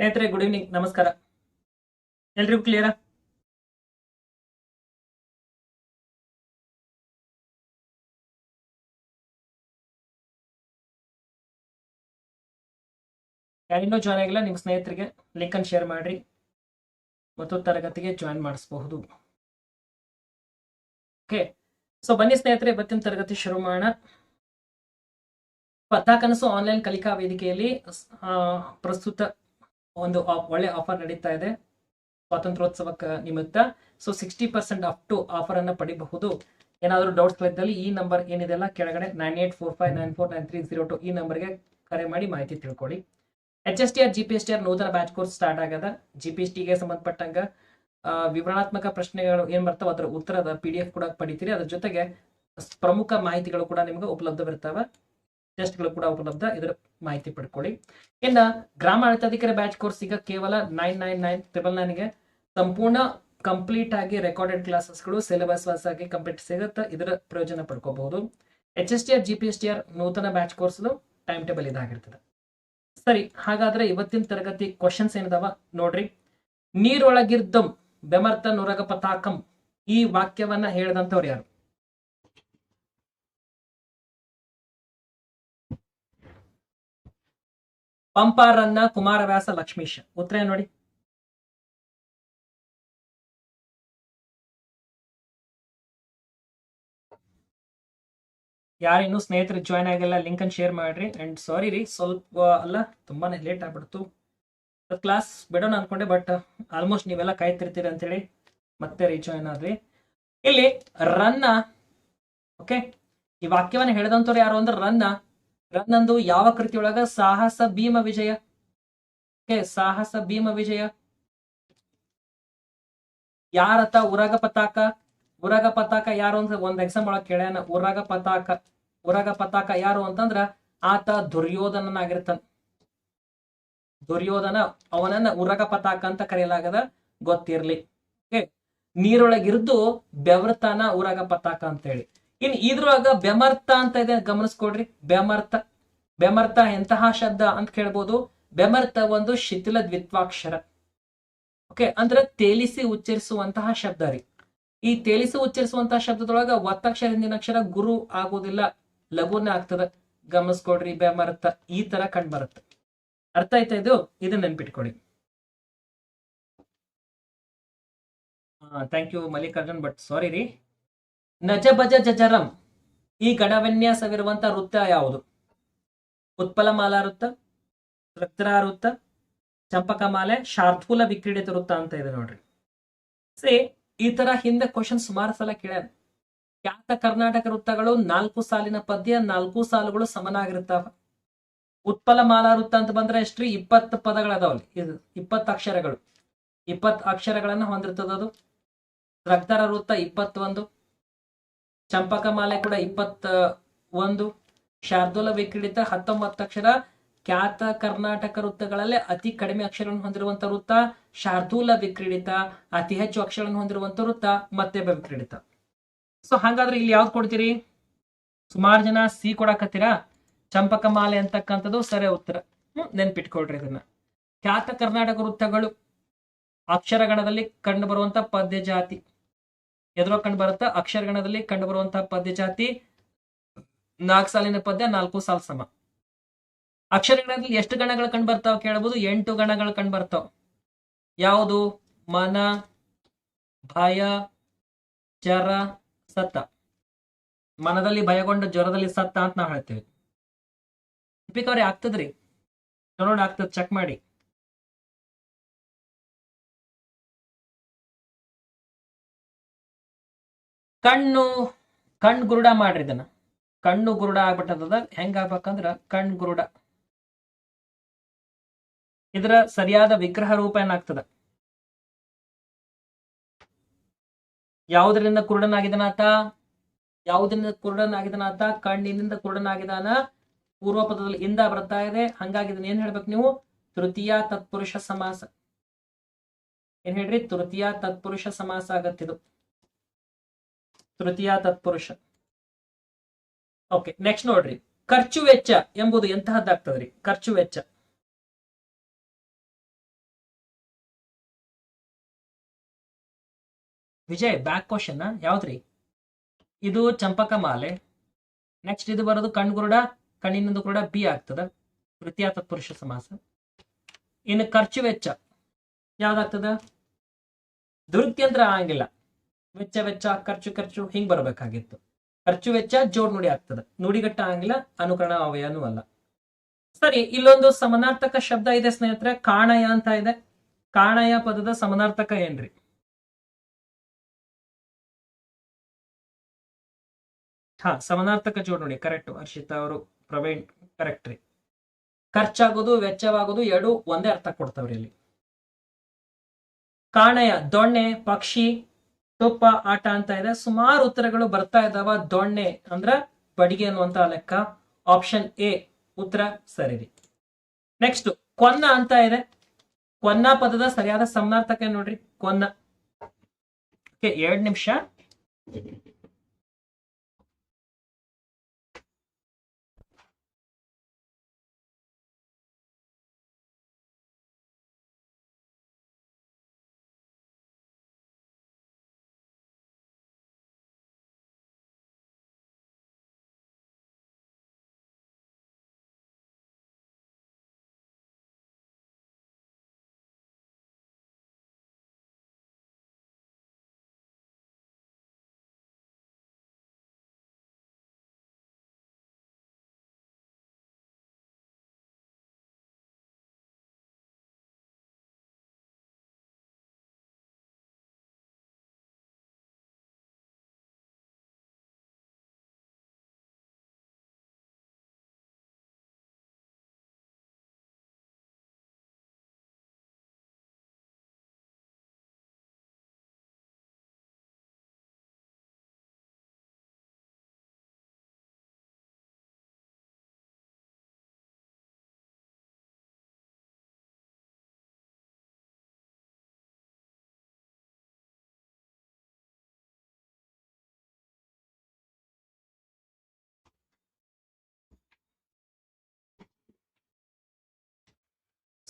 ಸ್ನೇಹಿತರೆ good evening ನಮಸ್ಕಾರ. ಎಲ್ರಿಗೂ ಕ್ಲಿಯರಾ ಯಾರಿನ್ನೂ ಜಾಯ್ನ್ ಆಗಿಲ್ಲ ನಿಮ್ಮ ಸ್ನೇಹಿತರಿಗೆ ಲಿಂಕ್ ಅನ್ನು ಶೇರ್ ಮಾಡ್ರಿ. ಮತ್ತು ತರಗತಿಗೆ ಜಾಯ್ನ್ ಮಾಡಿಸಬಹುದು. ಓಕೆ ಸೊ ಬನ್ನಿ ಸ್ನೇಹಿತರೆ, ಇವತ್ತಿನ ತರಗತಿ ಶುರು ಮಾಡೋಣ. ಪತ್ತಾಕನಸು ಆನ್ಲೈನ್ ಕಲಿಕಾ ವೇದಿಕೆಯಲ್ಲಿ ಪ್ರಸ್ತುತ ಒಂದು ಒಳ್ಳೆ ಆಫರ್ ನಡೀತಾ ಇದೆ. ಸ್ವಾತಂತ್ರ್ಯೋತ್ಸವಕ್ಕೆ ನಿಮಿತ್ತ. So sixty percent up to offer ಅನ್ನ ಪಡಿಬಹುದು. ಏನಾದರೂ ಡೌಟ್ಸ್ ಇದ್ದಲ್ಲಿ ಈ ನಂಬರ್ ಏನಿದೆ ಅಲ್ಲ, ಕೆಳಗಡೆ nine eight four five nine four nine three zero two ಈ ನಂಬರ್ಗೆ ಕರೆ ಮಾಡಿ ಮಾಹಿತಿ ತಿಳ್ಕೊಳ್ಳಿ. H S T R G P S T R ನೂತನ ಬ್ಯಾಚ್ ಕೋರ್ಸ್ ಸ್ಟಾರ್ಟ್ ಆಗದ. ಜಿ ಪಿ ಎಸ್ ಟಿಗೆ ಸಂಬಂಧಪಟ್ಟಂಗ ವಿವರಣಾತ್ಮಕ ಪ್ರಶ್ನೆಗಳು ಏನ್ ಬರ್ತಾವ, ಅದರ ಉತ್ತರದ ಪಿ ಡಿ ಎಫ್ ಕೂಡ ಪಡಿತೀರಿ. ಅದ್ರ ಜೊತೆಗೆ ಪ್ರಮುಖ ಮಾಹಿತಿಗಳು ಕೂಡ ನಿಮಗೆ ಉಪಲಬ್ಧವಿರ್ತಾವ ಟೆಸ್ಟ್ಗಳು ಕೂಡ ಉಪಲಬ್ಧ ಇದರ ಮಾಹಿತಿ ಪಡ್ಕೊಳ್ಳಿ. ಇನ್ನ ಗ್ರಾಮ ಆಡಳಿತಾಧಿಕಾರಿ ಬ್ಯಾಚ್ ಕೋರ್ಸ್ ಈಗ ಕೇವಲ ನೈನ್ ನೈನ್ ನೈನ್ ಟ್ರಿಬಲ್ ನೈನ್ಗೆ ಸಂಪೂರ್ಣ ಕಂಪ್ಲೀಟ್ ಆಗಿ ರೆಕಾರ್ಡೆಡ್ ಕ್ಲಾಸಸ್ಗಳು ಸಿಲೆಬಸ್ ವಾಸ್ ಆಗಿ ಕಂಪ್ಲೀಟ್ ಸಿಗುತ್ತೆ. ಇದರ ಪ್ರಯೋಜನ ಪಡ್ಕೋಬಹುದು. H S T R G P S T R ನೂತನ ಬ್ಯಾಚ್ ಕೋರ್ಸ್ ಟೈಮ್ ಟೇಬಲ್ ಇದಾಗಿರ್ತದೆ. ಸರಿ, ಹಾಗಾದ್ರೆ ಇವತ್ತಿನ ತರಗತಿ ಕ್ವಶನ್ಸ್ ಏನಿದಾವ ನೋಡ್ರಿ. ನೀರೊಳಗಿರ್ದಂ ಬೆಮರ್ತ ನುರಗ ಪತಾಕಂ ಈ ವಾಕ್ಯವನ್ನ ಹೇಳಿದಂಥವ್ರು ಯಾರು? ಪಂಪಾರನ್ನ ಕುಮಾರವ್ಯಾಸ ಲಕ್ಷ್ಮೀಶ. ಉತ್ತರ ನೋಡಿ? ಯಾರಿನ್ನು ಸ್ನೇಹಿತರು ಜಾಯ್ನ್ ಆಗಿಲ್ಲ ಲಿಂಕ್ ಅನ್ನು ಶೇರ್ ಮಾಡ್ರಿ. ಅಂಡ್ ಸಾರಿ ರೀ, ಸ್ವಲ್ಪ, ಅಲ್ಲ, ತುಂಬಾನೇ ಲೇಟ್ ಆಗ್ಬಿಡ್ತು. ಕ್ಲಾಸ್ ಬಿಡೋಣ ಅನ್ಕೊಂಡೆ ಬಟ್ ಆಲ್ಮೋಸ್ಟ್ ನೀವೆಲ್ಲ ಕಾಯ್ತಿರ್ತೀರಿ ಅಂತೇಳಿ ಮತ್ತೆ ರೀಜಾಯ್ನ್ ಆದ್ರಿ ಇಲ್ಲಿ ರನ್ನ ಓಕೆ ಈ ವಾಕ್ಯವನ್ನ ಹೇಳಿದಂತವ್ರು ಯಾರು ಅಂದ್ರೆ ರನ್ನ. ರನ್ ಯಾವ ಕೃತಿಯೊಳಗ ಸಾಹಸ ಭೀಮ ವಿಜಯ? ಸಾಹಸ ಭೀಮ ವಿಜಯ? ಯಾರತ ಉರಗ ಪತಾಕ? ಉರಗ ಪತಾಕ ಯಾರು ಅಂತ ಒಂದ್ ಎಕ್ಸಾಮ್ ಒಳಗೆ ಕೇಳ್ಯಾನ. ಉರಗ ಪತಾಕ. ಉರಗ ಪತಾಕ ಯಾರು ಅಂತಂದ್ರ ಆತ ದುರ್ಯೋಧನನಾಗಿರ್ತಾನ ದುರ್ಯೋಧನ ಅವನನ್ನ ಉರಗ ಪತಾಕ ಅಂತ ಕರೆಯಲಾಗದ ಗೊತ್ತಿರ್ಲಿ. ನೀರೊಳಗಿರ್ದು ಬೆವರ್ತಾನ ಉರಗ ಪತಾಕ ಅಂತ ಹೇಳಿ ಇನ್ ಇದ್ರೊಳಗ ಬೆಮರ್ಥ ಅಂತ ಇದೆ, ಗಮನಿಸ್ಕೊಡ್ರಿ. ಬೆಮರ್ಥ. ಬೆಮರ್ಥ ಎಂತಹ ಶಬ್ದ ಅಂತ ಕೇಳ್ಬೋದು. ಬೆಮರ್ಥ ಒಂದು ಶಿಥಿಲ ದ್ವಿತ್ವಾಕ್ಷರ. ಓಕೆ, ಅಂದ್ರೆ ತೇಲಿಸಿ ಉಚ್ಚರಿಸುವಂತಹ ಶಬ್ದ ರೀ. ಈ ತೇಲಿಸಿ ಉಚ್ಚರಿಸುವಂತಹ ಶಬ್ದದೊಳಗ ಒತ್ತಕ್ಷರ ಹಿಂದಿನ ಅಕ್ಷರ ಗುರು ಆಗೋದಿಲ್ಲ, ಲಘುನ ಆಗ್ತದ. ಗಮನಿಸ್ಕೊಡ್ರಿ, ಬೆಮರ್ಥ. ಈ ತರ ಕಂಡು ಬರುತ್ತೆ ಅರ್ಥ ಆಯ್ತಾ ಇದು? ಇದನ್ನ ನೆನ್ಪಿಟ್ಕೊಳ್ಳಿ. Thank you Mallikarjun but sorry ರೀ. ನಜಬಜ ಜಜರಂ ಈ ಗಣವಿನ್ಯಾಸವಿರುವಂತಹ ವೃತ್ತ ಯಾವುದು? ಉತ್ಪಲಮಾಲಾ ವೃತ್ತ ರಕ್ತರ ವೃತ್ತ, ಚಂಪಕಮಾಲೆ ಶಾರ್ಥೂಲ ವಿಕ್ರೀಡಿತ ವೃತ್ತ ಅಂತ ಇದೆ ನೋಡ್ರಿ. ಸೇ, ಈ ತರ ಹಿಂದೆ ಕ್ವಶನ್ ಸುಮಾರು ಸಲ ಕೇಳ್ಯಾರ ಖ್ಯಾತ ಕರ್ನಾಟಕ ವೃತ್ತಗಳು ನಾಲ್ಕು ಸಾಲಿನ ಪದ್ಯ, ನಾಲ್ಕು ಸಾಲುಗಳು ಸಮನಾಗಿರ್ತಾವ ಉತ್ಪಲ ಮಾಲಾ ವೃತ್ತ ಅಂತ ಬಂದ್ರೆ ಎಷ್ಟ್ರಿ? ಇಪ್ಪತ್ತು ಪದಗಳದಾವಲ್ಲಿ ಇದು ಇಪ್ಪತ್ತು ಅಕ್ಷರಗಳು. ಇಪ್ಪತ್ತು ಅಕ್ಷರಗಳನ್ನ ಹೊಂದಿರ್ತದ ಅದು. ರಕ್ತರ ವೃತ್ತ ಇಪ್ಪತ್ತೊಂದು. ಚಂಪಕ ಮಾಲೆ ಕೂಡ ಇಪ್ಪತ್ತ ಒಂದು. ಶಾರ್ದೂಲ ವಿಕ್ರೀಡಿತ ಹತ್ತೊಂಬತ್ತು ಅಕ್ಷರ. ಖ್ಯಾತ ಕರ್ನಾಟಕ ವೃತ್ತಗಳಲ್ಲಿ ಅತಿ ಕಡಿಮೆ ಅಕ್ಷರವನ್ನು ಹೊಂದಿರುವಂತ ವೃತ್ತ ಶಾರ್ದೂಲ ವಿಕ್ರೀಡಿತ. ಅತಿ ಹೆಚ್ಚು ಅಕ್ಷರವನ್ನು ಹೊಂದಿರುವಂತ ವೃತ್ತ ಮತ್ತೆ ವಿಕ್ರೀಡಿತ. ಸೊ ಹಾಗಾದ್ರೆ ಇಲ್ಲಿ ಯಾವ್ದು ಕೊಡ್ತೀರಿ? ಸುಮಾರು ಜನ ಸಿ ಕೊಡಕತ್ತೀರಾ? ಚಂಪಕ ಮಾಲೆ ಅಂತಕ್ಕಂಥದ್ದು ಸರಿ ಉತ್ತರ. ಹ್ಮ್, ನೆನ್ಪಿಟ್ಕೊಳ್ರಿ ಇದನ್ನ. ಖ್ಯಾತ ಕರ್ನಾಟಕ ವೃತ್ತಗಳು ಅಕ್ಷರಗಣದಲ್ಲಿ ಕಂಡು ಬರುವಂತ ಪದ್ಯ ಜಾತಿ ಎದುರೋ ಕಂಡು ಬರುತ್ತಾ ಅಕ್ಷರಗಣದಲ್ಲಿ ಕಂಡು ಬರುವಂತಹ ಪದ್ಯ ಜಾತಿ? ನಾಲ್ಕು ಸಾಲಿನ ಪದ್ಯ, ನಾಲ್ಕು ಸಾಲ ಸಮ. ಅಕ್ಷರಗಣದಲ್ಲಿ ಎಷ್ಟು ಗಣಗಳು ಕಂಡು ಬರ್ತಾವ ಕೇಳಬಹುದು? ಎಂಟು ಗಣಗಳು ಕಂಡು ಬರ್ತಾವ. ಯಾವುದು? ಮನ, ಭಯ, ಜರ, ಸತ್ತ. ಮನದಲ್ಲಿ ಭಯಗೊಂಡ ಜ್ವರದಲ್ಲಿ ಸತ್ತ ಅಂತ ನಾವು ಹೇಳ್ತೇವೆ. ಅವ್ರಿಗೆ ಆಗ್ತದ್ರಿ? ನೋಡೋಣ, ಆಗ್ತದ. ಚೆಕ್ ಮಾಡಿ. ಕಣ್ಣು ಕಣ್ಣು ಗುರುಡ ಮಾಡ್ರಿ ಇದನ್ನ. ಕಣ್ಣು ಗುರುಡ ಆಗ್ಬಿಟ್ಟದ ಹೆಂಗ ಆಗ್ಬೇಕಂದ್ರ ಕಣ್ ಗುರುಡ. ಇದರ ಸರಿಯಾದ ವಿಗ್ರಹ ರೂಪ ಏನಾಗ್ತದ? ಯಾವುದರಿಂದ ಕುರುಡನಾಗಿದನಾತ ಯಾವುದರಿಂದ ಕುರುಡನಾಗಿದನಾತ ಕಣ್ಣಿನಿಂದ ಕುರುಡನಾಗಿದಾನ ಪೂರ್ವ ಪದದಲ್ಲಿ ಇಂದ ಬರ್ತಾ ಇದೆ. ಹಂಗಾಗಿ ಇದನ್ನ ಏನ್ ಹೇಳ್ಬೇಕು ನೀವು? ತೃತೀಯ ತತ್ಪುರುಷ ಸಮಾಸ. ಏನ್ ಹೇಳ್ರಿ? ತೃತೀಯ ತತ್ಪುರುಷ ಸಮಾಸ ಆಗತ್ತಿದು. ತೃತೀಯ ತತ್ಪುರುಷ. ಓಕೆ ನೆಕ್ಸ್ಟ್ ನೋಡ್ರಿ. ಖರ್ಚು ವೆಚ್ಚ ಎಂಬುದು ಎಂತಹದ್ದಾಗ್ತದ್ರಿ? ಖರ್ಚು ವೆಚ್ಚ ವಿಜಯ್ ಬ್ಯಾಕ್ ಕ್ವಶನ್ ಯಾವ್ದ್ರಿ? ಇದು ಚಂಪಕ ಮಾಲೆ. ನೆಕ್ಸ್ಟ್ ಇದು ಬರೋದು ಕಣ್ಗುರುಡ ಕಣ್ಣಿನೊಂದು ಕೂಡ ಬಿ ಆಗ್ತದ. ತೃತೀಯ ತತ್ಪುರುಷ ಸಮಾಸ. ಇನ್ನು ಖರ್ಚು ವೆಚ್ಚ ಯಾವ್ದಾಗ್ತದ? ದುರ್ಗ್ಯಂತ್ರ ಆಗಿಲ್ಲ ವೆಚ್ಚ ವೆಚ್ಚ, ಖರ್ಚು ಖರ್ಚು ಹಿಂಗ್ ಬರಬೇಕಾಗಿತ್ತು. ಖರ್ಚು, ವೆಚ್ಚ ಜೋಡ್ ನುಡಿ ಆಗ್ತದ. ನುಡಿಗಟ್ಟ ಆಗಿಲ್ಲ ಅನುಕರಣ ಅವಯನೂ ಅಲ್ಲ ಸರಿ, ಇಲ್ಲೊಂದು ಸಮನಾರ್ಥಕ ಶಬ್ದ ಇದೆ ಸ್ನೇಹಿತರೆ. ಕಾಣಯ ಅಂತ ಇದೆ. ಕಾಣಯ ಪದದ ಸಮನಾರ್ಥಕ ಏನ್ರಿ? ಹಾ, ಸಮನಾರ್ಥಕ ಜೋಡ್ ನೋಡಿ. ಕರೆಕ್ಟ್ ಹರ್ಷಿತಾ ಅವರು, ಪ್ರವೀಣ್ ಕರೆಕ್ಟ್ ರೀ. ಖರ್ಚಾಗೋದು, ವೆಚ್ಚವಾಗೋದು ಎರಡು ಒಂದೇ ಅರ್ಥ ಕೊಡ್ತಾವ್ರಿ ಇಲ್ಲಿ ಕಾಣಯ, ದೊಣ್ಣೆ, ಪಕ್ಷಿ ತುಪ್ಪ ಆಟ ಅಂತ ಇದೆ. ಸುಮಾರು ಉತ್ತರಗಳು ಬರ್ತಾ ಇದಾವ. ದೊಣ್ಣೆ ಅಂದ್ರ ಬಡಿಗೆ ಅನ್ನುವಂತ ಲೆಕ್ಕ. ಆಪ್ಷನ್ ಎ ಉತ್ತರ ಸರಿ ನೆಕ್ಸ್ಟ್ ಕೊನ್ನ ಅಂತ ಇದೆ. ಕೊನ್ನ ಪದದ ಸರಿಯಾದ ಸಮನಾರ್ಥಕ ನೋಡ್ರಿ. ಕೊನ್ನ. ಓಕೆ, ಎರಡ್ ನಿಮಿಷ.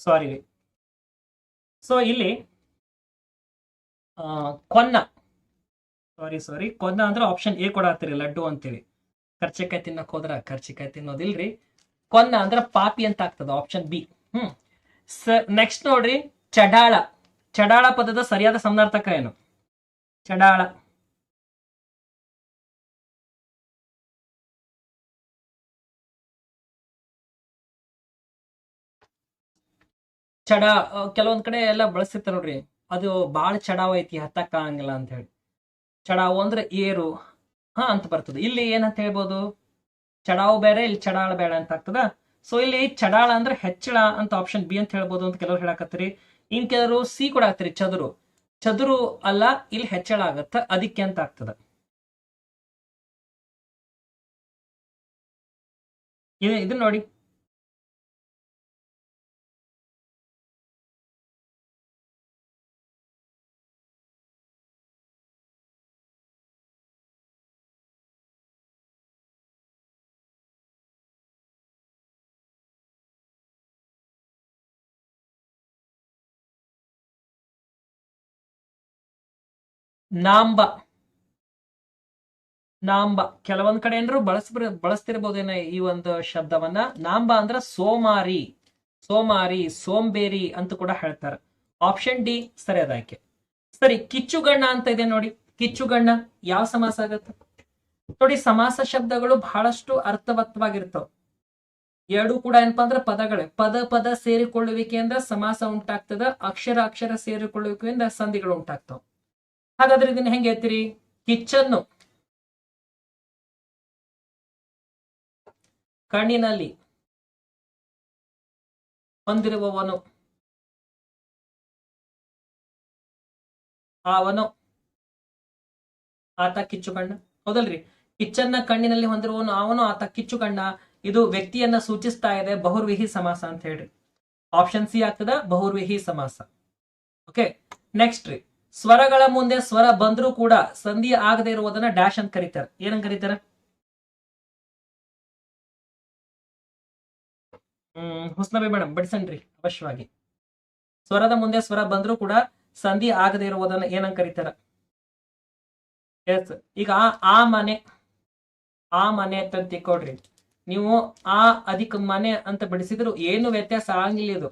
ಸಾರಿ ಸೊ ಇಲ್ಲಿ ಕೊನ್ನ. ಸಾರಿ ಸಾರಿ ಕೊನ್ನ ಅಂದ್ರೆ ಆಪ್ಷನ್ ಎ ಕೊಡಾತ್ರಿ, ಲಡ್ಡು ಅಂತೇಳಿ ಕರ್ಚಿಕಾಯಿ ತಿನ್ನಕ್ ಹೋದ್ರ ಕರ್ಚಿಕಾಯಿ ತಿನ್ನೋದಿಲ್ರಿ. ಕೊನ್ನ ಅಂದ್ರೆ ಪಾಪಿ ಅಂತ ಆಗ್ತದ ಆಪ್ಷನ್ ಬಿ ಹ್ಮ್. ನೆಕ್ಸ್ಟ್ ನೋಡ್ರಿ, ಚಡಾಳ. ಚಡಾಳ ಪದದ ಸರಿಯಾದ ಸಮನಾರ್ಥಕ ಏನು? ಚಡಾಳ. ಚಡ ಕೆಲವೊಂದ್ ಕಡೆ ಎಲ್ಲ ಬಳಸ್ತಿರ್ತಾರ ನೋಡ್ರಿ. ಅದು ಬಾಳ ಚಡಾವ್ ಐತಿ, ಹತ್ತಕ್ಕ ಆಗಂಗಿಲ್ಲ ಅಂತ ಹೇಳಿ. ಚಡಾವು ಅಂದ್ರೆ ಏರು, ಹಾ, ಅಂತ ಬರ್ತದೆ. ಇಲ್ಲಿ ಏನಂತ ಹೇಳ್ಬೋದು? ಚಡಾವು ಬೇರೆ, ಇಲ್ಲಿ ಚಡಾಳ ಬೇಡ ಅಂತ ಆಗ್ತದ. ಸೊ ಇಲ್ಲಿ ಚಡಾಳ ಅಂದ್ರೆ ಹೆಚ್ಚಳ ಅಂತ ಆಪ್ಷನ್ ಬಿ ಅಂತ ಹೇಳ್ಬೋದು ಅಂತ ಕೆಲವ್ರು ಹೇಳಾಕತ್ತೀರಿ. ಇನ್ ಕೆಲವರು ಸಿ ಕೂಡ ಆಗ್ತೀರಿ ಚದುರು. ಚದುರು ಅಲ್ಲ, ಇಲ್ಲಿ ಹೆಚ್ಚಳ ಆಗತ್ತ, ಅದಕ್ಕೆ ಅಂತ ಆಗ್ತದ. ಇದು ಇದನ್ನ ನೋಡಿ. ನಾಂಬ. ನಾಂಬ. ಕೆಲವೊಂದ್ ಕಡೆ ಏನಾದ್ರು ಬಳಸ್ ಬಳಸ್ತಿರ್ಬೋದೇನ ಈ ಒಂದು ಶಬ್ದವನ್ನ. ನಾಂಬ ಅಂದ್ರ ಸೋಮಾರಿ. ಸೋಮಾರಿ, ಸೋಂಬೇರಿ ಅಂತ ಕೂಡ ಹೇಳ್ತಾರೆ. ಆಪ್ಷನ್ ಡಿ ಸರಿಯಾದ ಆಯ್ಕೆ. ಸರಿ, ಕಿಚ್ಚುಗಣ್ಣ ಅಂತ ಇದೆ ನೋಡಿ. ಕಿಚ್ಚುಗಣ್ಣ ಯಾವ ಸಮಾಸ ಆಗತ್ತೆ? ನೋಡಿ, ಸಮಾಸ ಶಬ್ದಗಳು ಬಹಳಷ್ಟು ಅರ್ಥವತ್ತವಾಗಿರ್ತಾವ. ಎರಡು ಕೂಡ ಏನಪ್ಪಾ ಅಂದ್ರೆ ಪದಗಳೇ. ಪದ ಪದ ಸೇರಿಕೊಳ್ಳುವಿಕೆಯಿಂದ ಸಮಾಸ ಉಂಟಾಗ್ತದ. ಅಕ್ಷರ ಅಕ್ಷರ ಸೇರಿಕೊಳ್ಳುವಿಕೆಯಿಂದ ಸಂಧಿಗಳು ಉಂಟಾಗ್ತಾವ. ಹಾಗಾದ್ರೆ ಇದನ್ನ ಹೆಂಗೆ ಹೇಳ್ತೀರಿ? ಕಿಚ್ಚನ್ನು. ಕಣ್ಣಿನಲ್ಲಿ ಹೊಂದಿರುವವನು. ಅವನು. ಆತ ಕಿಚ್ಚು ಕಣ್ಣ. ಹೌದಲ್ರಿ? ಕಿಚ್ಚನ್ನ ಕಣ್ಣಿನಲ್ಲಿ ಹೊಂದಿರುವವನು, ಅವನು, ಆತ ಕಿಚ್ಚು ಕಣ್ಣ. ಇದು ವ್ಯಕ್ತಿಯನ್ನ ಸೂಚಿಸ್ತಾ ಇದೆ ಬಹುರ್ವಿಹಿ ಸಮಾಸ ಅಂತ ಹೇಳ್ರಿ. ಆಪ್ಷನ್ ಸಿ ಆಗ್ತದ ಬಹುರ್ವಿಹಿ ಸಮಾಸ. ಓಕೆ ನೆಕ್ಸ್ಟ್ ರೀ. ಸ್ವರಗಳ ಮುಂದೆ ಸ್ವರ ಬಂದ್ರೂ ಕೂಡ ಸಂಧಿ ಆಗದೆ ಇರುವುದನ್ನ ಡ್ಯಾಶ್ ಅಂತ ಕರೀತಾರೆ. ಏನಂತ ಕರೀತಾರೆ? ಹ್ಮ್, ಹುಸ್ನಬಿ ಮೇಡಮ್ ಬಡಿಸನ್ರಿ ಅವಶ್ಯವಾಗಿ. ಸ್ವರದ ಮುಂದೆ ಸ್ವರ ಬಂದ್ರೂ ಕೂಡ ಸಂಧಿ ಆಗದೆ ಇರುವುದನ್ನ ಏನಂತ ಕರೀತಾರ? ಎಸ್ ಈಗ ಆ ಮನೆ ಆ ಮನೆ ಅಂತ ತಿಳ್ಕೊಡ್ರಿ ನೀವು ಆ ಅಧಿಕ ಮನೆ ಅಂತ ಬಿಡಿಸಿದ್ರು ಏನು ವ್ಯತ್ಯಾಸ ಆಗಿಲ್ಲ ಇದು.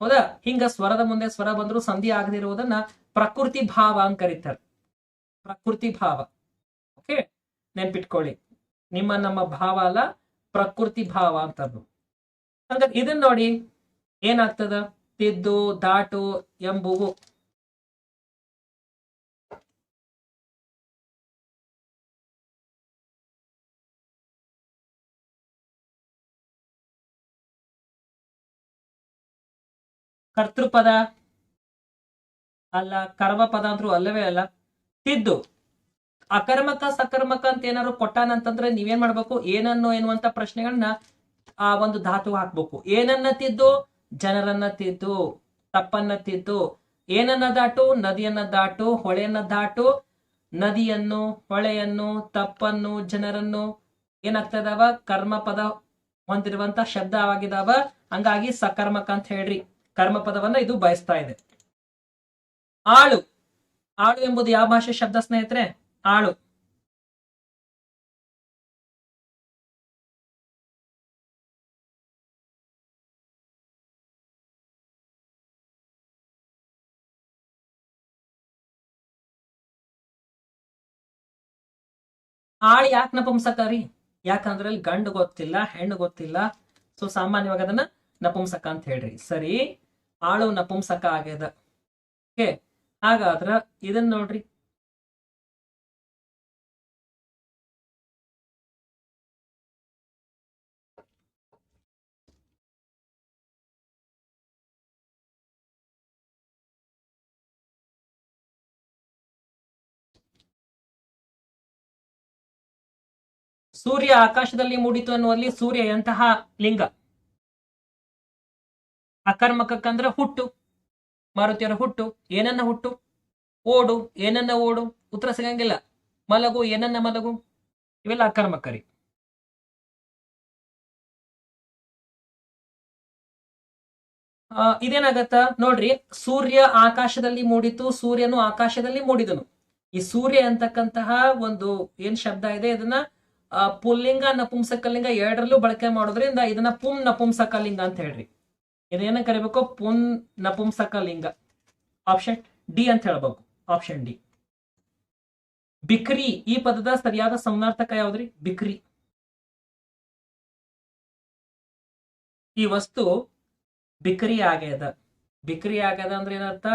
ಹೌದಾ? ಹಿಂಗ ಸ್ವರದ ಮುಂದೆ ಸ್ವರ ಬಂದ್ರು ಸಂಧಿ ಆಗದಿರುವುದನ್ನ ಪ್ರಕೃತಿ ಭಾವ ಅಂತ ಕರೀತಾರೆ. ಪ್ರಕೃತಿ ಭಾವ. ಓಕೆ ನೆನ್ಪಿಟ್ಕೊಳ್ಳಿ. ನಿಮ್ಮ ನಮ್ಮ ಭಾವ ಅಲ್ಲ, ಪ್ರಕೃತಿ ಭಾವ ಅಂತದ್ದು ಹಂಗಾರೆ ಇದನ್ನ ನೋಡಿ ಏನಾಗ್ತದ? ತಿದ್ದು, ದಾಟು ಎಂಬುವು. ಕರ್ತೃಪದ ಅಲ್ಲ, ಕರ್ಮ ಪದ ಅಂದ್ರೂ ಅಲ್ಲವೇ ಅಲ್ಲ? ತಿದ್ದು. ಅಕರ್ಮಕ ಸಕರ್ಮಕ ಅಂತ ಏನಾದ್ರು ಕೊಟ್ಟಾನಂತಂದ್ರೆ ನೀವೇನ್ ಮಾಡ್ಬೇಕು? ಏನನ್ನು ಎನ್ನುವಂತ ಪ್ರಶ್ನೆಗಳನ್ನ ಆ ಒಂದು ಧಾತು ಹಾಕ್ಬೇಕು. ಏನನ್ನ ತಿದ್ದು? ಜನರನ್ನ ತಿದ್ದು. ತಪ್ಪನ್ನ ತಿದ್ದು. ಏನನ್ನ ದಾಟು? ನದಿಯನ್ನ ದಾಟು. ಹೊಳೆಯನ್ನ ದಾಟು. ನದಿಯನ್ನು, ಹೊಳೆಯನ್ನು, ತಪ್ಪನ್ನು, ಜನರನ್ನು ಏನಾಗ್ತಾ ಇದಾವ ಕರ್ಮ ಪದ ಹೊಂದಿರುವಂತ ಶಬ್ದವಾಗಿದಾವ ಹಂಗಾಗಿ ಸಕರ್ಮಕ ಅಂತ ಹೇಳ್ರಿ. ಕರ್ಮ ಪದವನ್ನ ಇದು ಬಯಸ್ತಾ ಇದೆ. ಆಳು. ಆಳು ಎಂಬುದು ಯಾವ ಭಾಷೆ? ಶಬ್ದ ಸ್ನೇಹಿತರೆ, ಆಳು. ಆಳು ಯಾಕೆ ನಪುಂಸಕ ರೀ ಯಾಕಂದ್ರೆ ಅಲ್ಲಿ ಗಂಡು ಗೊತ್ತಿಲ್ಲ, ಹೆಣ್ಣು ಗೊತ್ತಿಲ್ಲ. ಸೊ ಸಾಮಾನ್ಯವಾಗಿ ಅದನ್ನ ನಪುಂಸಕ ಅಂತ ಹೇಳ್ರಿ. ಸರಿ, ಆಳು ನಪುಂಸಕ ಆಗ್ಯದ. ಓಕೆ ಹಾಗಾದ್ರ ಇದನ್ನ ನೋಡ್ರಿ. ಸೂರ್ಯ ಆಕಾಶದಲ್ಲಿ ಮೂಡಿತು ಅನ್ನುವಲ್ಲಿ ಸೂರ್ಯ ಎಂತಹ ಲಿಂಗ? ಅಕರ್ಮಕಕ್ಕಂದ್ರ ಹುಟ್ಟು. ಮಾರುತಿಯರ ಹುಟ್ಟು ಏನನ್ನ ಹುಟ್ಟು? ಓಡು ಏನನ್ನ ಓಡು? ಉತ್ತರ ಸಿಗಂಗಿಲ್ಲ. ಮಲಗು ಏನನ್ನ ಮಲಗು? ಇವೆಲ್ಲ ಅಕರ್ಮಕರಿ. ಆ, ಇದೇನಾಗತ್ತ? ನೋಡ್ರಿ ಸೂರ್ಯ ಆಕಾಶದಲ್ಲಿ ಮೂಡಿತು ಸೂರ್ಯನು ಆಕಾಶದಲ್ಲಿ ಮೂಡಿದನು. ಈ ಸೂರ್ಯ ಅಂತಕ್ಕಂತಹ ಒಂದು ಏನ್ ಶಬ್ದ ಇದೆ? ಇದನ್ನ ಪುಲ್ಲಿಂಗ ನಪುಂಸಕಲಿಂಗ ಎರಡರಲ್ಲೂ ಬಳಕೆ ಮಾಡೋದ್ರಿಂದ ಇದನ್ನ ಪುಂ ನಪುಂಸಕಲಿಂಗ ಅಂತ ಹೇಳ್ರಿ. ಇದೇನ ಕರಿಬೇಕು? ನಪುಂಸಕ ಲಿಂಗ. ಆಪ್ಷನ್ ಡಿ ಅಂತ ಹೇಳ್ಬೇಕು. ಆಪ್ಷನ್ ಡಿ ಬಿಕ್ರಿ. ಈ ಪದದ ಸರಿಯಾದ ಸಮನಾರ್ಥಕ ಯಾವ್ದ್ರಿ? ಬಿಕ್ರಿ. ಈ ವಸ್ತು ಬಿಕ್ರಿ ಆಗ್ಯದ. ಬಿಕ್ರಿ ಆಗ್ಯದ ಅಂದ್ರೆ ಏನರ್ಥ?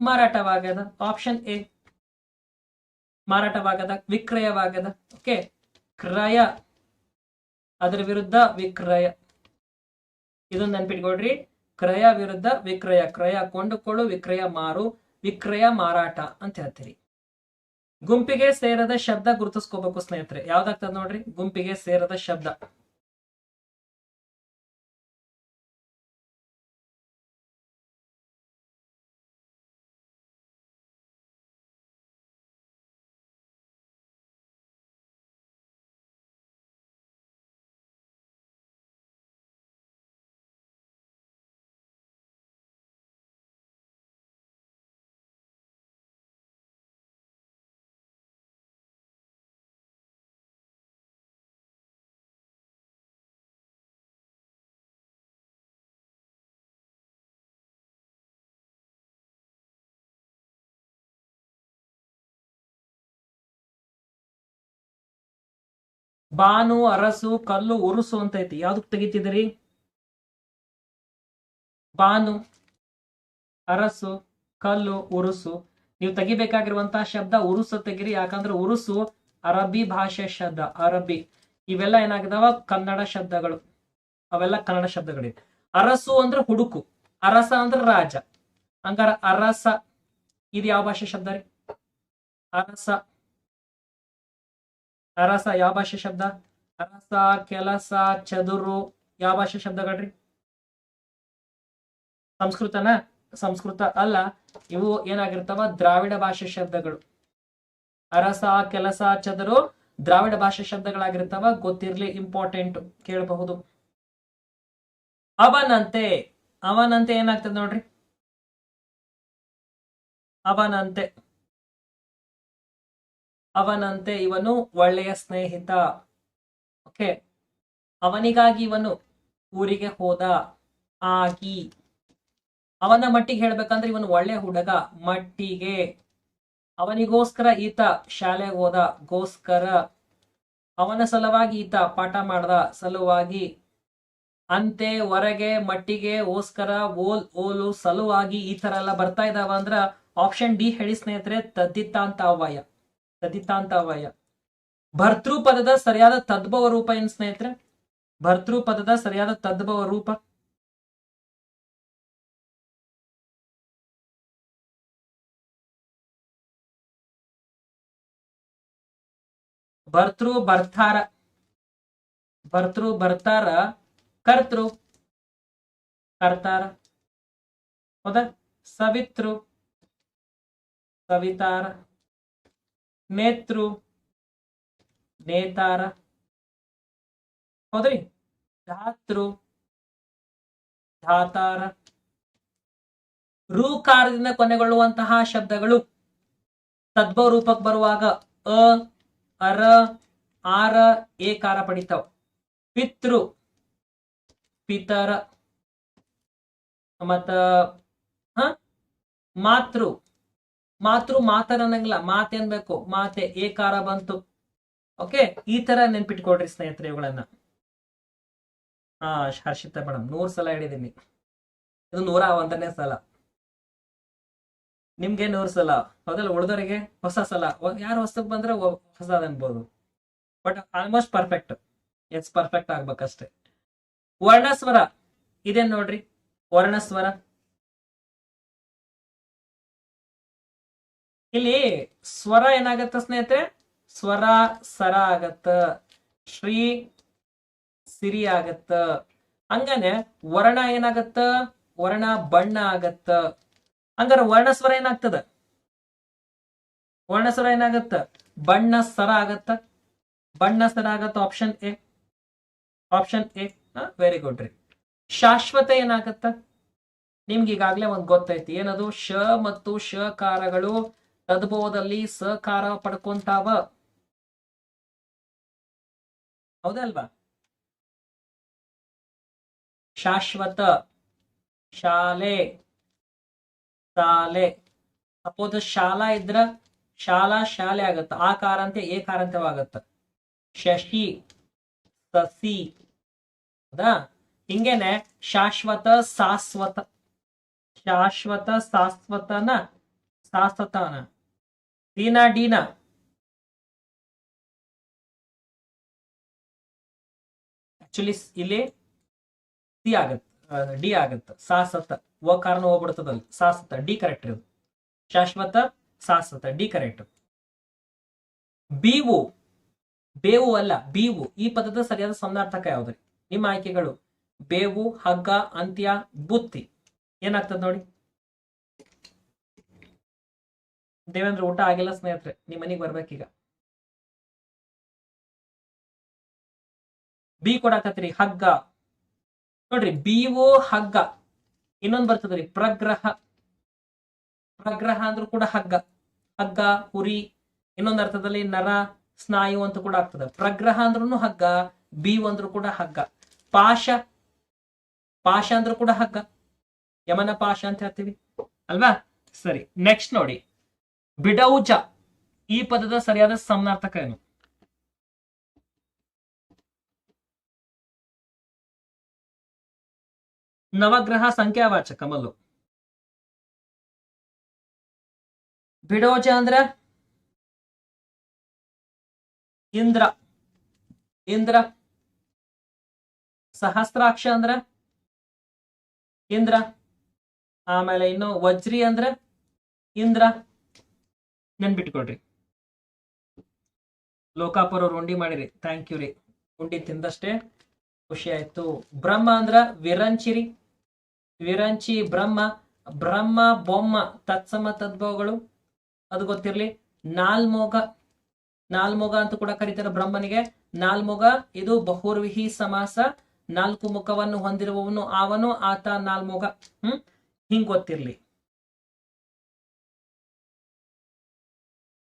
ಮಾರಾಟವಾಗ್ಯದ. ಆಪ್ಷನ್ ಎ ಮಾರಾಟವಾಗದ ವಿಕ್ರಯವಾಗದ ಓಕೆ ಕ್ರಯ. ಅದರ ವಿರುದ್ಧ ವಿಕ್ರಯ. ಇದನ್ನ ನೆನ್ಪಿಟ್ಕೊಡ್ರಿ ಕ್ರಯ ವಿರುದ್ಧ ವಿಕ್ರಯ, ಕ್ರಯ ಕೊಂಡುಕೊಳ್ಳು, ವಿಕ್ರಯ ಮಾರು, ವಿಕ್ರಯ ಮಾರಾಟ ಅಂತ ಹೇಳ್ತೀರಿ. ಗುಂಪಿಗೆ ಸೇರದ ಶಬ್ದ ಗುರುತಿಸ್ಕೋಬೇಕು ಸ್ನೇಹಿತರೆ. ಯಾವ್ದಾಗ್ತದ ನೋಡ್ರಿ? ಗುಂಪಿಗೆ ಸೇರದ ಶಬ್ದ. ಬಾನು, ಅರಸು, ಕಲ್ಲು ಉರುಸು ಅಂತ ಐತಿ. ಯಾವ್ದಕ್ ತೆಗಿತಿದ್ರಿ ಬಾನು, ಅರಸು, ಕಲ್ಲು ಉರುಸು ನೀವು ತೆಗಿಬೇಕಾಗಿರುವಂತಹ ಶಬ್ದ ಉರುಸು ತೆಗಿರಿ. ಯಾಕಂದ್ರೆ ಉರುಸು ಅರಬ್ಬಿ ಭಾಷೆ ಶಬ್ದ ಅರಬ್ಬಿ ಇವೆಲ್ಲ ಏನಾಗಿದಾವ? ಕನ್ನಡ ಶಬ್ದಗಳು. ಅವೆಲ್ಲ ಕನ್ನಡ ಶಬ್ದಗಳಿವೆ. ಅರಸು ಅಂದ್ರೆ ಹುಡುಕು, ಅರಸ ಅಂದ್ರೆ ರಾಜ. ಹಂಗಾರ ಅರಸ, ಇದು ಯಾವ ಭಾಷೆ ಶಬ್ದ ರೀ? ಅರಸ. ಅರಸ ಯಾವ ಭಾಷೆ ಶಬ್ದ? ಅರಸ ಕೆಲಸ, ಚದುರು ಯಾವ ಭಾಷೆ ಶಬ್ದಗಳ್ರಿ ಸಂಸ್ಕೃತನ? ಸಂಸ್ಕೃತ ಅಲ್ಲ, ಇವು ಏನಾಗಿರ್ತಾವ? ದ್ರಾವಿಡ ಭಾಷೆ ಶಬ್ದಗಳು. ಅರಸ ಕೆಲಸ, ಚದುರು ದ್ರಾವಿಡ ಭಾಷೆ ಶಬ್ದಗಳಾಗಿರ್ತಾವ? ಗೊತ್ತಿರ್ಲಿ ಇಂಪಾರ್ಟೆಂಟ್ ಕೇಳಬಹುದು. ಅವನಂತೆ ಅವನಂತೆ ಏನಾಗ್ತದೆ ನೋಡ್ರಿ? ಅವನಂತೆ. ಅವನಂತೆ ಇವನು ಒಳ್ಳೆಯ ಸ್ನೇಹಿತ. ಓಕೆ. ಅವನಿಗಾಗಿ ಇವನು ಊರಿಗೆ ಹೋದ ಆಗಿ. ಅವನ ಮಟ್ಟಿಗೆ ಹೇಳ್ಬೇಕಂದ್ರೆ ಇವನು ಒಳ್ಳೆ ಹುಡುಗ ಮಟ್ಟಿಗೆ. ಅವನಿಗೋಸ್ಕರ ಈತ ಶಾಲೆಗೆ ಹೋದ, ಗೋಸ್ಕರ. ಅವನ ಸಲುವಾಗಿ ಈತ ಪಾಠ ಮಾಡ್ದ ಸಲುವಾಗಿ. ಅಂತೆ ಹೊರಗೆ ಮಟ್ಟಿಗೆ ಓಸ್ಕರ ಓಲ್ ಓಲು ಸಲುವಾಗಿ ಈ ತರ ಎಲ್ಲ ಬರ್ತಾ ಇದಾವ ಅಂದ್ರ ಆಪ್ಷನ್ ಡಿ ಹೇಳಿ ಸ್ನೇಹಿತರೆ ತದ್ದಿತ್ತ ಅಂತ ತದ್ದಿತ್ತಾಂತ ಭರ್ತೃ ಪದದ ಸರಿಯಾದ ತದ್ಭವ ರೂಪ ಏನ್ ಸ್ನೇಹಿತರೆ? ಭರ್ತೃ ಪದದ ಸರಿಯಾದ ತದ್ಭವ ರೂಪ ಭರ್ತೃ ಬರ್ತಾರ ಭರ್ತೃ ಬರ್ತಾರ ಕರ್ತೃ ಕರ್ತಾರ. ಹೌದಾ? ಸವಿತೃ ಸವಿತಾರ. ನೇತೃ ನೇತಾರ ಹೌದ್ರಿ ಧಾತೃ ಧಾತಾರ ರೂಕಾರದಿಂದ ಕೊನೆಗೊಳ್ಳುವಂತಹ ಶಬ್ದಗಳು. ತದ್ಭವ ರೂಪಕ್ಕೆ ಬರುವಾಗ ಅ, ಅರ, ಆರ ಏಕಾರ ಪಡಿತಾವ. ಪಿತೃ, ಪಿತರ ಮತ್ತ ಹ? ಮಾತೃ. ಮಾತೃ ಮಾತರ ಅನ್ನಂಗಿಲ್ಲ ಮಾತೆ ಅನ್ಬೇಕು, ಮಾತೆ ಏಕಾರ ಬಂತು. ಓಕೆ ಈ ತರ ನೆನ್ಪಿಟ್ಕೊಡ್ರಿ ಸ್ನೇಹಿತರೆ ಇವುಗಳನ್ನ. ಹಾ, ಹರ್ಷಿತಾ ಮೇಡಮ್ ನೂರ್ ಸಲ ಹೇಳಿದೀನಿ. ಇದು ನೂರ ಒಂದನೇ ಸಲ. ನಿಮ್ಗೆ ನೂರ್ ಸಲ. ಹೌದಲ್ಲ ಉಳಿದವರಿಗೆ ಹೊಸ ಸಲ. ಯಾರು ಹೊಸಕ್ ಬಂದ್ರೆ ಹೊಸದ್ ಅನ್ಬೋದು but almost perfect yes perfect ಆಗ್ಬೇಕಷ್ಟೇ. ವರ್ಣಸ್ವರ. ಇದೇನ್ ನೋಡ್ರಿ? ವರ್ಣಸ್ವರ. ಇಲ್ಲಿ ಸ್ವರ ಏನಾಗತ್ತ ಸ್ನೇಹಿತರೆ? ಸ್ವರ ಸರ ಆಗತ್ತ, ಶ್ರೀ ಸಿರಿ ಆಗತ್ತ. ಹಂಗನೆ ವರ್ಣ ಏನಾಗತ್ತ? ವರ್ಣ ಬಣ್ಣ ಆಗತ್ತ. ಹಂಗಾರ ವರ್ಣಸ್ವರ ಏನಾಗ್ತದ? ವರ್ಣಸ್ವರ ಏನಾಗತ್ತ? ಬಣ್ಣ ಸರ ಆಗತ್ತ. ಬಣ್ಣ ಸರ ಆಗತ್ತ option A option A very good ರೀ. ಶಾಶ್ವತ ಏನಾಗತ್ತ? ನಿಮ್ಗೆ ಈಗಾಗ್ಲೇ ಒಂದ್ ಗೊತ್ತೈತಿ. ಏನದು? ಶ ಮತ್ತು ಶ ಕಾರಗಳು ತದ್ಭವದಲ್ಲಿ ಸಹಕಾರ ಪಡ್ಕೊಂತಾವ ಹೌದಲ್ವಾ ಶಾಶ್ವತ ಶಾಲೆ. ಶಾಲೆ. ಸಪೋಸ್ ಶಾಲಾ ಇದ್ರ ಶಾಲಾ ಶಾಲೆ ಆಗತ್ತ. ಆ ಕಾರಂತೆ ಏ ಶಶಿ, ಸಸಿ. ಹೌದಾ? ಹಿಂಗೇನೆ ಶಾಶ್ವತ ಶಾಶ್ವತ. ಶಾಶ್ವತ ಶಾಶ್ವತನ ಶಾಶ್ವತನ. ದೀನ ಡೀನಾ. ಆಕ್ಚುಲಿ ಇಲ್ಲಿ ಸಿ ಆಗತ್ತ ಡಿ ಆಗತ್ತ ಸಾಸತ ಓ ಕಾರಣ ಹೋಗ್ಬಿಡ್ತದಲ್ಲ ಸಾಸತ ಡಿ ಕರೆಕ್ಟ್ ಇದು ಶಾಶ್ವತ ಸಾಸತ ಡಿ ಕರೆಕ್ಟ್ ಬಿವು ಬೇವು ಅಲ್ಲ ಬೀವು ಈ ಪದದ ಸರಿಯಾದ ಸಮಾನಾರ್ಥಕ ಯಾವ್ದ್ರಿ? ನಿಮ್ಮ ಆಯ್ಕೆಗಳು ಬೇವು, ಹಗ್ಗ, ಅಂತ್ಯ, ಬುತ್ತಿ. ಏನಾಗ್ತದ ನೋಡಿ? ದೇವೇಂದ್ರ ಊಟ ಆಗಿಲ್ಲ ಸ್ನೇಹಿತರೆ ನಿಮ್ಮ ಮನೆಗೆ ಬರ್ಬೇಕೀಗ. ಬಿ ಕೊಡಾಕತ್ರಿ, ಹಗ್ಗ. ನೋಡ್ರಿ ಓ ಹಗ್ಗ. ಇನ್ನೊಂದ್ ಬರ್ತದ್ರಿ, ಪ್ರಗ್ರಹ. ಪ್ರಗ್ರಹ ಅಂದ್ರೂ ಕೂಡ ಹಗ್ಗ. ಹಗ್ಗ ಹುರಿ ಇನ್ನೊಂದ್ ಅರ್ಥದಲ್ಲಿ ನರ, ಸ್ನಾಯು ಅಂತ ಕೂಡ ಆಗ್ತದ. ಪ್ರಗ್ರಹ ಅಂದ್ರೂ ಹಗ್ಗ, ಬಿ ಅಂದ್ರೂ ಕೂಡ ಹಗ್ಗ. ಪಾಶ. ಪಾಶ ಅಂದ್ರೂ ಕೂಡ ಹಗ್ಗ. ಯಮನ ಪಾಶ ಅಂತ ಹೇಳ್ತೀವಿ. ಅಲ್ವಾ? ಸರಿ ನೆಕ್ಸ್ಟ್ ನೋಡಿ. ಬಿಡೌಜ. ಈ ಪದದ ಸರಿಯಾದ ಸಮನಾರ್ಥಕ ಏನು ನವಗ್ರಹ ಸಂಖ್ಯಾವಾಚಕ, ಮಲ್ಲು. ಬಿಡೋಜ ಅಂದ್ರ? ಇಂದ್ರ. ಇಂದ್ರ. ಸಹಸ್ರಾಕ್ಷ ಅಂದ್ರ? ಇಂದ್ರ. ಆಮೇಲೆ ಇನ್ನು ವಜ್ರಿ ಅಂದ್ರ? ಇಂದ್ರ. ನೆನ್ಬಿಟ್ಕೊಳ್ರಿ ಲೋಕಾಪುರ ಅವ್ರು ಉಂಡಿ ಮಾಡಿರಿ. ಥ್ಯಾಂಕ್ ಯು ರೀ. ಉಂಡಿ ತಿಂದಷ್ಟೇ ಖುಷಿ ಆಯ್ತು. ಬ್ರಹ್ಮ ಅಂದ್ರ ವಿರಂಚಿರಿ ವಿರಂಚಿ, ಬ್ರಹ್ಮ ಬ್ರಹ್ಮ, ಬೊಮ್ಮ, ತತ್ಸಮ ತದ್ಭವಗಳು. ಅದು ಗೊತ್ತಿರ್ಲಿ, ನಾಲ್ಮೋಗ. ನಾಲ್ಮೋಗ ಅಂತ ಕೂಡ ಕರೀತಾರೆ ಬ್ರಹ್ಮನಿಗೆ. ನಾಲ್ಮೋಗ, ಇದು ಬಹುರ್ವಿಹಿ ಸಮಾಸ. ನಾಲ್ಕು ಮುಖವನ್ನು ಹೊಂದಿರುವವನು ಅವನು ಆತ ನಾಲ್ಮೋಗ. ಹ್ಮ್? ಹಿಂಗ್ ಗೊತ್ತಿರ್ಲಿ.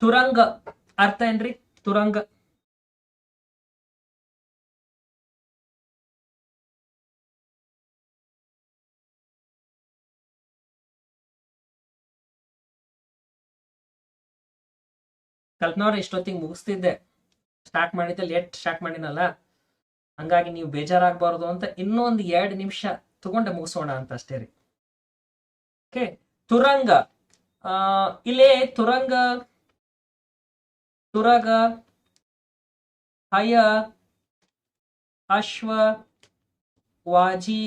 ತುರಂಗ ಅರ್ಥ ಏನ್ರಿ? ತುರಂಗ. ಕಲ್ಪನವ್ರ, ಇಷ್ಟೊತ್ತಿಗೆ ಮುಗಿಸ್ತಿದ್ದೆ. ಸ್ಟಾರ್ಟ್ ಮಾಡಿದ್ದೆ, ಲೇಟ್ ಸ್ಟಾರ್ಟ್ ಮಾಡಿನಲ್ಲ. ಹಂಗಾಗಿ ನೀವು ಬೇಜಾರಾಗಬಾರ್ದು ಅಂತ ಇನ್ನೊಂದು ಎರಡು ನಿಮಿಷ ತಗೊಂಡೆ ಮುಗಿಸೋಣ ಅಂತ ಅಷ್ಟೇ ರೀ. ಓಕೆ? ತುರಂಗ. ಇಲ್ಲಿ ತುರಂಗ ತುರಗ, ಹಯ, ಅಶ್ವ, ವಾಜಿ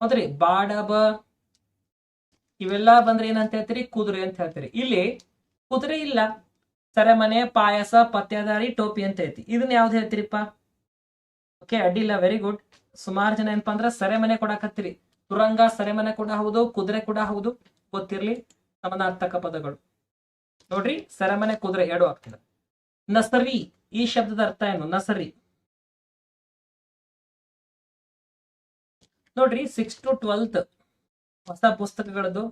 ಹೌದ್ರಿ ಬಾಡಬ, ಇವೆಲ್ಲ ಬಂದ್ರೆ ಏನಂತ ಹೇಳ್ತೀರಿ? ಕುದುರೆ ಅಂತ ಹೇಳ್ತೀರಿ. ಇಲ್ಲಿ ಕುದುರೆ ಇಲ್ಲ. ಸೆರೆಮನೆ, ಪಾಯಸ, ಪತ್ತೆದಾರಿ, ಟೋಪಿ ಅಂತ ಐತಿ ಇದನ್ನ ಯಾವ್ದು ಹೇಳ್ತೀರಿಪ್ಪ? ಓಕೆ, ಅಡ್ಡಿಲ್ಲ. ವೆರಿ ಗುಡ್ ಸುಮಾರು ಜನ ಏನಪ್ಪಾ ಅಂದ್ರೆ ಸೆರೆಮನೆ ಕೊಡಾಕತ್ತೀರಿ. ತುರಂಗ ಸೆರೆಮನೆ ಕೂಡ ಹೌದು, ಕುದುರೆ ಕೂಡ ಹೌದು. ಗೊತ್ತಿರ್ಲಿ. ಸಮಾನಾರ್ಥಕ ಪದಗಳು. ನೋಡ್ರಿ, ಸೆರೆಮನೆ ಕುದುರೆ ಎರಡು ಆಗ್ತದೆ. ನಸರಿ, ಈ ಶಬ್ದದ ಅರ್ಥ ಏನು? ನಸರಿ. ನೋಡ್ರಿ ಸಿಕ್ಸ್ ಟು ಟ್ವೆಲ್ತ್ ಹೊಸ ಪುಸ್ತಕಗಳದ್ದು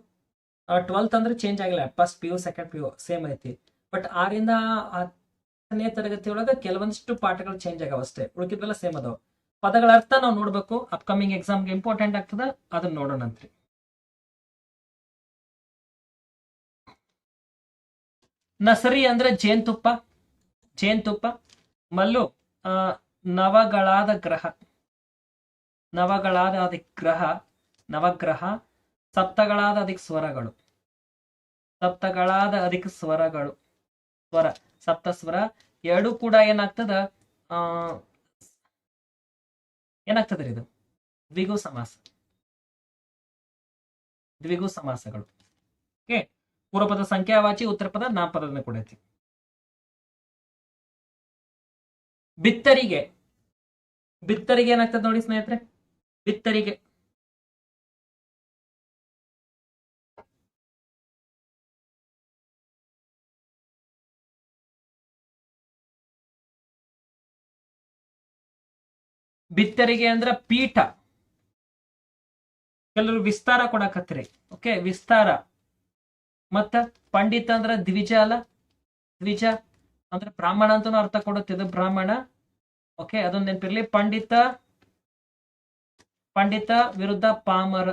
ಟ್ವೆಲ್ತ್ ಅಂದ್ರೆ ಚೇಂಜ್ ಆಗಿಲ್ಲ. First P U second P U same ಐತಿ. ಬಟ್ ಆರಿಂದ ಹತ್ತನೇ ತರಗತಿ ಒಳಗೆ ಕೆಲವೊಂದಿಷ್ಟು ಪಾಠಗಳು ಚೇಂಜ್ ಆಗ್ಯಾವ ಅಷ್ಟೇ. ಉಳಿಕಿದ್ವೆಲ್ಲ ಸೇಮ್ ಅದಾವ. ಪದಗಳ ಅರ್ಥ ನಾವು ನೋಡ್ಬೇಕು. ಅಪ್ಕಮಿಂಗ್ ಎಕ್ಸಾಮ್ಗೆ ಇಂಪಾರ್ಟೆಂಟ್ ಆಗ್ತದ. ಅದನ್ನ ನೋಡೋಣಂತ್ರಿ. ನಸರಿ ಅಂದ್ರೆ ಜೇನ್ತುಪ್ಪ ಜೇನ್ತುಪ್ಪ. ಮಲ್ಲು ಆ, ನವಗಳಾದ ಗ್ರಹ. ನವಗಳಾದ ಅದಕ್ಕೆ ಗ್ರಹ ನವಗ್ರಹ. ಸಪ್ತಗಳಾದ ಅದಕ್ಕೆ ಸ್ವರಗಳು. ಸಪ್ತಗಳಾದ ಅದಕ್ಕೆ ಸ್ವರಗಳು. ಸ್ವರ ಸಪ್ತ ಸ್ವರ. ಎರಡು ಕೂಡ ಏನಾಗ್ತದ? ಆ ಏನಾಗ್ತದ್ರಿ ಇದು? ದ್ವಿಗು ಸಮಾಸ ದ್ವಿಗು ಸಮಾಸಗಳು ಓಕೆ. ಪೂರ್ವಪದ ಸಂಖ್ಯಾವಾಚಿ ಉತ್ತರ ಪದ ನಾಪದನ ಕೊಡೈತಿ. ಬಿತ್ತರಿಗೆ. ಬಿತ್ತರಿಗೆ ಏನಾಗ್ತದೆ ನೋಡಿ ಸ್ನೇಹಿತರೆ? ಬಿತ್ತರಿಗೆ. ಬಿತ್ತರಿಗೆ ಅಂದ್ರ ಪೀಠ. ಕೆಲವರು ವಿಸ್ತಾರ ಕೊಡಕತ್ರಿ ಓಕೆ ವಿಸ್ತಾರ. ಮತ್ತ ಪಂಡಿತ ಅಂದ್ರ ದ್ವಿಜ ಅಲ್ಲ? ದ್ವಿಜ ಅಂದ್ರೆ ಬ್ರಾಹ್ಮಣ ಅಂತಾನು ಅರ್ಥ ಕೊಡುತ್ತೆ, ಇದು ಬ್ರಾಹ್ಮಣ. ಓಕೆ ಅದೊಂದು ನೆನಪಿರ್ಲಿ. ಪಂಡಿತ ಪಂಡಿತ ವಿರುದ್ಧ ಪಾಮರ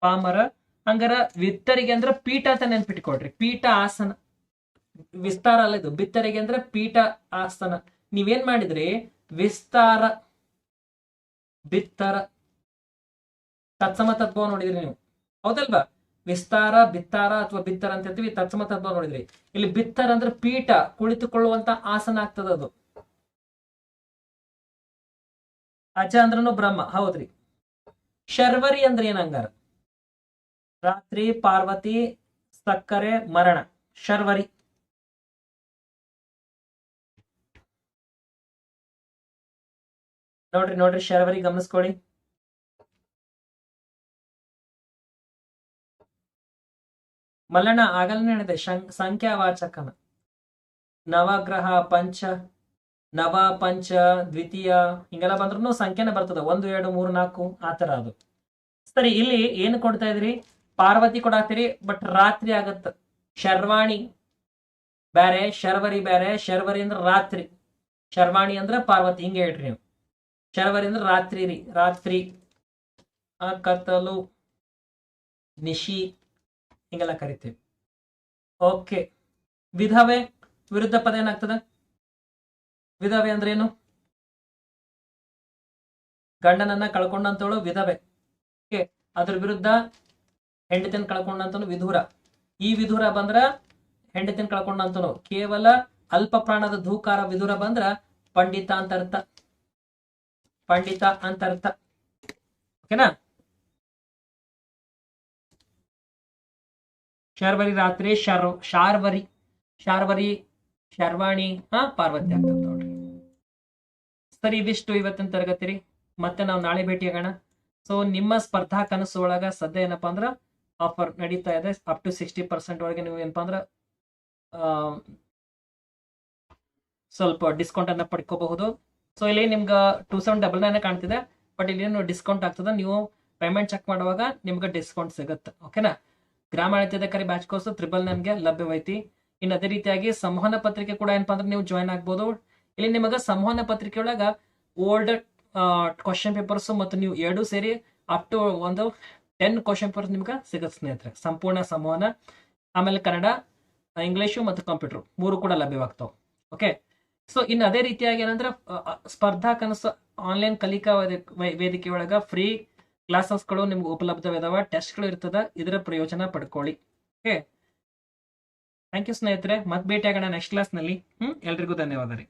ಪಾಮರ. ಹಂಗಾರ ವಿತ್ತರಿಗೆ ಅಂದ್ರ ಪೀಠ ಅಂತ ನೆನ್ಪಿಟ್ಕೊಡ್ರಿ ಪೀಠ ಆಸನ. ವಿಸ್ತಾರ ಅಲ್ಲ ಇದು. ಬಿತ್ತರಿಗೆ ಅಂದ್ರೆ ಪೀಠ ಆಸನ. ನೀವೇನ್ ಮಾಡಿದ್ರಿ? ವಿಸ್ತಾರ, ಬಿತ್ತರ. ತತ್ಸಮ ತತ್ವ ನೋಡಿದ್ರಿ ನೀವು. ಹೌದಲ್ವಾ? ವಿಸ್ತಾರ, ಬಿತ್ತಾರ ಅಥವಾ ಬಿತ್ತರ ಅಂತ ಹೇಳ್ತೀವಿ ತತ್ಸಮ ತತ್ವ ನೋಡಿದ್ರಿ. ಇಲ್ಲಿ ಬಿತ್ತರ ಅಂದ್ರೆ ಪೀಠ, ಕುಳಿತುಕೊಳ್ಳುವಂತ ಆಸನ ಆಗ್ತದ ಅದು. ಅಚ ಅಂದ್ರನು ಬ್ರಹ್ಮ, ಹೌದ್ರಿ. ಶರ್ವರಿ ಅಂದ್ರೆ ಏನಂಗಾರ ರಾತ್ರಿ, ಪಾರ್ವತಿ, ಸಕ್ಕರೆ, ಮರಣ, ಶರ್ವರಿ. ನೋಡ್ರಿ ನೋಡ್ರಿ, ಶರ್ವರಿ ಗಮನಿಸ್ಕೊಳ್ಳಿ. ಮಲ್ಲಣ್ಣ ಆಗಲೇ ಹೇಳಿದೆ ಸಂಖ್ಯಾವಾಚಕನ. ನವಗ್ರಹ, ಪಂಚ, ನವ, ಪಂಚ, ದ್ವಿತೀಯ, ಹಿಂಗೆಲ್ಲ ಬಂದ್ರು ಸಂಖ್ಯೆನೇ ಬರ್ತದೆ. ಒಂದು, ಎರಡು, ಮೂರು, ನಾಲ್ಕು, ಆ ತರ ಅದು. ಸರಿ, ಇಲ್ಲಿ ಏನು ಕೊಡ್ತಾ ಇದ್ರಿ ಪಾರ್ವತಿ ಕೊಡಾಕ್ತಿರಿ, ಬಟ್ ರಾತ್ರಿ ಆಗತ್ತ. ಶರ್ವಾಣಿ ಬ್ಯಾರೆ, ಶರ್ವರಿ ಬ್ಯಾರೆ, ಶರ್ವರಿ ಅಂದ್ರೆ ರಾತ್ರಿ. ಶರ್ವಾಣಿ ಅಂದ್ರೆ ಪಾರ್ವತಿ, ಹಿಂಗೆ ಹೇಳ್ರಿ ನೀವು. ಶರ್ವರಿ ಅಂದ್ರೆ ರಾತ್ರಿ ರೀ. ರಾತ್ರಿ ಆ ಕತ್ತಲು, ನಿಶಿ. ಹಿಂಗೆಲ್ಲ ಕರಿತೀವಿ. ಓಕೆ. ವಿಧವೆ ವಿರುದ್ಧ ಪದ ಏನಾಗ್ತದ? ವಿಧವೆ ಅಂದ್ರೆ ಏನು ಗಂಡನನ್ನ ಕಳ್ಕೊಂಡಂತವಳು ವಿಧವೆ. ಓಕೆ. ಅದ್ರ ವಿರುದ್ಧ ಹೆಂಡತಿನ ಕಳ್ಕೊಂಡಂತನು ವಿಧುರ. ಈ ವಿಧುರ ಬಂದ್ರ ಹೆಂಡತಿನ ಕಳ್ಕೊಂಡಂತನು ಕೇವಲ ಅಲ್ಪ ಪ್ರಾಣದ ಧೂಕಾರ ವಿಧುರ ಬಂದ್ರ ಪಂಡಿತ ಅಂತ ಅರ್ಥ. ಪಂಡಿತ ಅಂತ ಅರ್ಥ. ಓಕೆನಾ? ಶರ್ವರಿ ರಾತ್ರಿ ಶರ್, ಶಾರ್ವರಿ ಶಾರ್ವರಿ, ಶರ್ವಾಣಿ, ಹಾ, ಪಾರ್ವತಿ ಆಗ್ತದೆ ನೋಡ್ರಿ. ಸರಿ, ಇದಿಷ್ಟು ಇವತ್ತಿನ ತರಗತಿ ರೀ. ಮತ್ತೆ ನಾವು ನಾಳೆ ಭೇಟಿಯಾಗೋಣ ಸೊ ನಿಮ್ಮ ಸ್ಪರ್ಧಾ ಕನಸು ಒಳಗ ಸದ್ಯ ಏನಪ್ಪಾ ಅಂದ್ರ ಆಫರ್ ನಡೀತಾ ಇದೆ. ಅಪ್ ಟು ಸಿಕ್ಸ್ಟಿ ಪರ್ಸೆಂಟ್ ಒಳಗೆ ನೀವು ಏನಪ್ಪಾ ಅಂದ್ರ ಸ್ವಲ್ಪ ಡಿಸ್ಕೌಂಟ್ ಅನ್ನ ಪಡ್ಕೋಬಹುದು. ಸೊ ಇಲ್ಲಿ ನಿಮ್ಗೆ ಟೂ ಸೆವೆನ್ ಡಬಲ್ ನೈನ್ ಕಾಣ್ತಿದೆ. ಬಟ್ ಇಲ್ಲಿ ಡಿಸ್ಕೌಂಟ್ ಆಗ್ತದೆ, ನೀವು ಪೇಮೆಂಟ್ ಚೆಕ್ ಮಾಡುವಾಗ ನಿಮ್ಗೆ ಡಿಸ್ಕೌಂಟ್ ಸಿಗುತ್ತೆ. ಓಕೆನಾ ಗ್ರಾಮ ಅಧಿಕಾರಿ ಬ್ಯಾಚ್ ಕೋರ್ಸ್ ತ್ರಿಬಲ್ ನನ್ಗೆ ಲಭ್ಯವೈತಿ ಇನ್ನು ಅದೇ ರೀತಿಯಾಗಿ ಸಂವಹನ ಪತ್ರಿಕೆ ಕೂಡ ಏನಪ್ಪಾ ಅಂದ್ರೆ ನೀವು ಜಾಯ್ನ್ ಆಗ್ಬೋದು. ಇಲ್ಲಿ ನಿಮಗೆ ಸಂವಹನ ಪತ್ರಿಕೆ ಒಳಗ ಓಲ್ಡ್ ಕ್ವಶನ್ ಪೇಪರ್ಸ್ ಮತ್ತು ನೀವು ಎರಡು ಸೇರಿ ಅಪ್ ಟು ಒಂದು ಟೆನ್ ಕ್ವಶನ್ ಪೇಪರ್ಸ್ ನಿಮ್ಗೆ ಸಿಗುತ್ತೆ ಸ್ನೇಹಿತರೆ. ಸಂಪೂರ್ಣ ಸಂವಹನ. ಆಮೇಲೆ ಕನ್ನಡ, ಇಂಗ್ಲೀಷು ಮತ್ತು ಕಂಪ್ಯೂಟರ್ ಮೂರು ಕೂಡ ಲಭ್ಯವಾಗ್ತಾವ. ಓಕೆ ಸೊ ಇನ್ನು ಅದೇ ರೀತಿಯಾಗಿ ಏನಂದ್ರೆ ಸ್ಪರ್ಧಾ ಕನಸು ಆನ್ಲೈನ್ ಕಲಿಕಾ ವೇದಿಕೆ ಒಳಗ ಫ್ರೀ ಕ್ಲಾಸಸ್ಗಳು ನಿಮ್ಗೆ ಉಪಲಬ್ಧವಿದಾವ ಟೆಸ್ಟ್ಗಳು ಇರ್ತದ, ಇದರ ಪ್ರಯೋಜನ ಪಡ್ಕೊಳ್ಳಿ. ಓಕೆ ಥ್ಯಾಂಕ್ ಯು ಸ್ನೇಹಿತರೆ ಮತ್ತೆ ಭೇಟಿ ಆಗೋಣ ನೆಕ್ಸ್ಟ್ ಕ್ಲಾಸ್ನಲ್ಲಿ ಹ್ಮ್? ಎಲ್ರಿಗೂ ಧನ್ಯವಾದ ರೀ